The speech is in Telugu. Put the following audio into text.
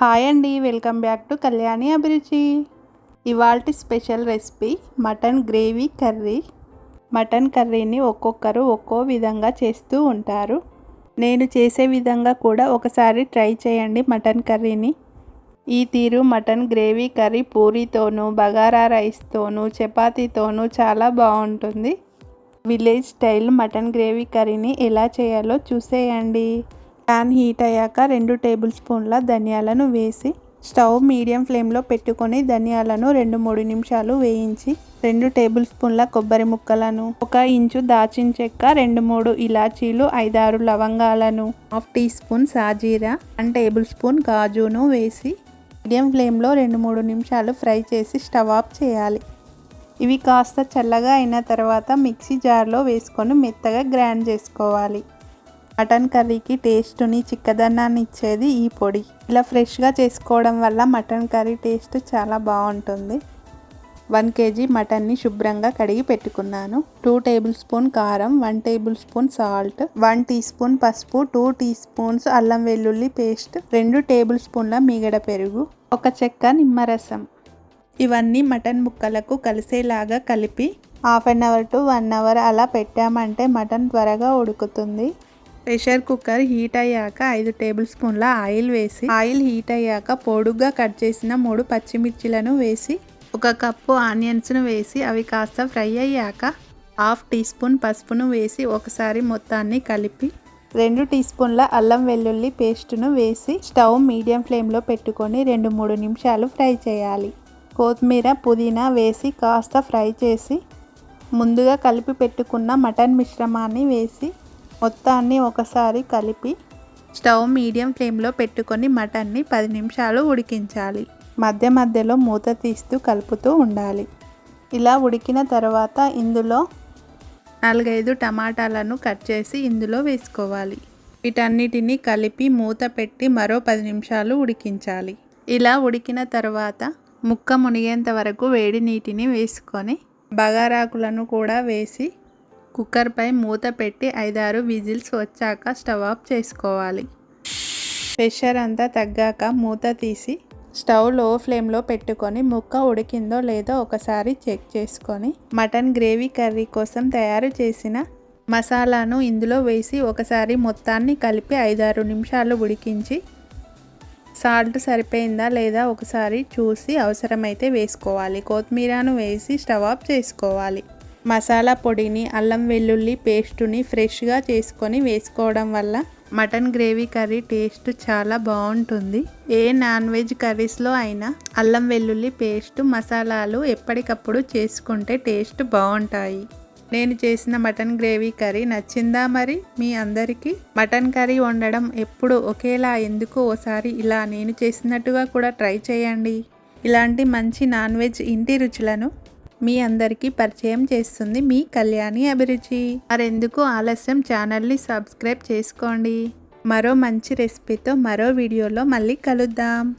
హాయ్ అండి welcome back to Kalyani Abhiruchi. ఇవాల్టి special recipe mutton gravy curry. Mutton కర్రీని ఒక్కొక్కరు ఒక్కో విధంగా చేస్తూ ఉంటారు. నేను చేసే విధంగా కూడా ఒకసారి ట్రై చేయండి మటన్ కర్రీని. ఈ తీరు మటన్ గ్రేవీ కర్రీ పూరితోనూ బగారా రైస్తోనూ చపాతీతోనూ చాలా బాగుంటుంది. విలేజ్ స్టైల్ మటన్ గ్రేవీ కర్రీని ఎలా చేయాలో చూసేయండి. ప్యాన్ హీట్ అయ్యాక రెండు టేబుల్ స్పూన్ల ధనియాలను వేసి స్టవ్ మీడియం ఫ్లేమ్లో పెట్టుకొని ధనియాలను రెండు మూడు నిమిషాలు వేయించి రెండు టేబుల్ స్పూన్ల కొబ్బరి ముక్కలను ఒక ఇంచు దాచిన చెక్క రెండు మూడు ఇలాచీలు ఐదారు లవంగాలను హాఫ్ టీ స్పూన్ సాజీరా వన్ టేబుల్ స్పూన్ కాజును వేసి మీడియం ఫ్లేమ్లో రెండు మూడు నిమిషాలు ఫ్రై చేసి స్టవ్ ఆఫ్ చేయాలి. ఇవి కాస్త చల్లగా అయిన తర్వాత మిక్సీ జార్లో వేసుకొని మెత్తగా గ్రైండ్ చేసుకోవాలి. మటన్ కర్రీకి టేస్ట్ని చిక్కదనాన్ని ఇచ్చేది ఈ పొడి. ఇలా ఫ్రెష్గా చేసుకోవడం వల్ల మటన్ కర్రీ టేస్ట్ చాలా బాగుంటుంది. వన్ కేజీ మటన్ని శుభ్రంగా కడిగి పెట్టుకున్నాను. టూ టేబుల్ స్పూన్ కారం one tablespoon salt one teaspoon పసుపు టూ టీ స్పూన్స్ అల్లం వెల్లుల్లి పేస్ట్ రెండు టేబుల్ స్పూన్ల మీగడ పెరుగు ఒక చెక్క నిమ్మరసం. ఇవన్నీ మటన్ ముక్కలకు కలిసేలాగా కలిపి half an hour to one hour అలా పెట్టామంటే మటన్ త్వరగా ఉడుకుతుంది. ప్రెషర్ కుక్కర్ హీట్ అయ్యాక ఐదు టేబుల్ స్పూన్ల ఆయిల్ వేసి ఆయిల్ హీట్ అయ్యాక పొడుగ్గా కట్ చేసిన మూడు పచ్చిమిర్చిలను వేసి ఒక కప్పు ఆనియన్స్ను వేసి అవి కాస్త ఫ్రై అయ్యాక హాఫ్ టీ స్పూన్ పసుపును వేసి ఒకసారి మొత్తాన్ని కలిపి రెండు టీ స్పూన్ల అల్లం వెల్లుల్లి పేస్టును వేసి స్టవ్ మీడియం ఫ్లేమ్లో పెట్టుకొని రెండు మూడు నిమిషాలు ఫ్రై చేయాలి. కొత్తిమీర పుదీనా వేసి కాస్త ఫ్రై చేసి ముందుగా కలిపి పెట్టుకున్న మటన్ మిశ్రమాన్ని వేసి మొత్తాన్ని ఒకసారి కలిపి స్టవ్ మీడియం ఫ్లేమ్లో పెట్టుకొని మటన్ని పది నిమిషాలు ఉడికించాలి. మధ్య మధ్యలో మూత తీస్తూ కలుపుతూ ఉండాలి. ఇలా ఉడికిన తర్వాత ఇందులో నాలుగైదు టమాటాలను కట్ చేసి ఇందులో వేసుకోవాలి. వీటన్నిటిని కలిపి మూత పెట్టి మరో పది నిమిషాలు ఉడికించాలి. ఇలా ఉడికిన తర్వాత ముక్క మునిగేంత వరకు వేడి నీటిని వేసుకొని బగారాకులను కూడా వేసి కుక్కర్పై మూత పెట్టి ఐదారు విజిల్స్ వచ్చాక స్టవ్ ఆఫ్ చేసుకోవాలి. ప్రెషర్ అంతా తగ్గాక మూత తీసి స్టవ్లో ఫ్లేమ్లో పెట్టుకొని ముక్క ఉడికిందో లేదో ఒకసారి చెక్ చేసుకొని మటన్ గ్రేవీ కర్రీ కోసం తయారు చేసిన మసాలాను ఇందులో వేసి ఒకసారి మొత్తాన్ని కలిపి ఐదారు నిమిషాలు ఉడికించి సాల్ట్ సరిపోయిందా లేదా ఒకసారి చూసి అవసరమైతే వేసుకోవాలి. కొత్తిమీరను వేసి స్టవ్ ఆఫ్ చేసుకోవాలి. మసాలా పొడిని అల్లం వెల్లుల్లి పేస్టుని ఫ్రెష్గా చేసుకొని వేసుకోవడం వల్ల మటన్ గ్రేవీ కర్రీ టేస్ట్ చాలా బాగుంటుంది. ఏ నాన్ వెజ్ కర్రీస్లో అయినా అల్లం వెల్లుల్లి పేస్ట్ మసాలాలు ఎప్పటికప్పుడు చేసుకుంటే టేస్ట్ బాగుంటాయి. నేను చేసిన మటన్ గ్రేవీ కర్రీ నచ్చిందా మరి? మీ అందరికీ? మటన్ కర్రీ వండడం ఎప్పుడు ఒకేలా ఎందుకు? ఓసారి ఇలా నేను చేసినట్టుగా కూడా ట్రై చేయండి. ఇలాంటి మంచి నాన్ వెజ్ ఇంటి రుచులను మీ అందరికీ పరిచయం చేస్తుంది మీ కళ్యాణి అభిరుచి. మరెందుకు ఆలస్యం? ఛానల్ని సబ్స్క్రైబ్ చేసుకోండి. మరో మంచి రెసిపీతో మరో వీడియోలో మళ్ళీ కలుద్దాం.